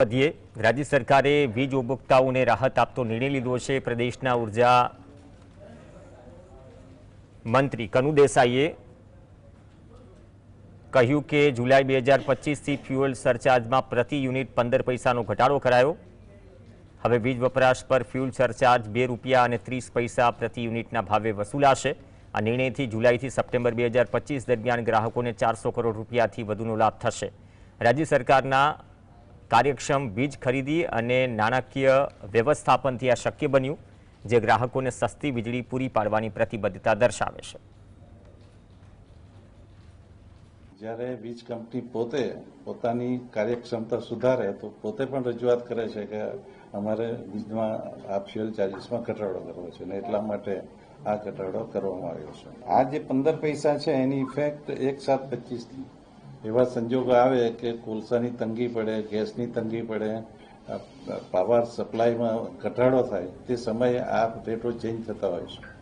વધીએ. રાજ્ય સરકારે વીજ ઉપભોક્તાઓને રાહત આપતો નિર્ણય લીધો છે. પ્રદેશના ઊર્જા મંત્રી કનુ દેસાઈએ કહ્યું કે જુલાઈ બે હજાર પચીસથી ફ્યુઅલ સરચાર્જમાં પ્રતિ યુનિટ પંદર પૈસાનો ઘટાડો કરાયો. હવે વીજ વપરાશ પર ફ્યુઅલ સરચાર્જ બે રૂપિયા અને ત્રીસ પૈસા પ્રતિ યુનિટના ભાવે વસૂલાશે. આ નિર્ણયથી જુલાઈથી સપ્ટેમ્બર બે હજાર પચીસ દરમિયાન ગ્રાહકોને ચારસો કરોડ રૂપિયાથી વધુનો લાભ થશે. રાજ્ય સરકારના કાર્યક્ષમ બીજ ખરીદી અને નાણાકીય વ્યવસ્થાપનથી આ શક્ય બન્યું, જે ગ્રાહકોને સસ્તી વીજળી પૂરી પાડવાની પ્રતિબદ્ધતા દર્શાવે છે. જ્યારે વીજ કંપની પોતે પોતાની કાર્યક્ષમતા સુધારે, તો પોતે પણ રજૂઆત કરે છે કે અમારે વીજમાં આ ફ્યુઅલ ચાર્જીસમાં ઘટાડો કરવો છે અને એટલા માટે આ ઘટાડો કરવામાં આવ્યો છે. આ જે પંદર પૈસા છે, એની ઇફેક્ટ એક સાત પચીસથી એવા સંજોગો આવે કે કોલસાની તંગી પડે, ગેસની તંગી પડે પાવર સપ્લાયમાં ઘટાડો થાય, તે સમયે આ રેટો ચેન્જ થતા હોય છે.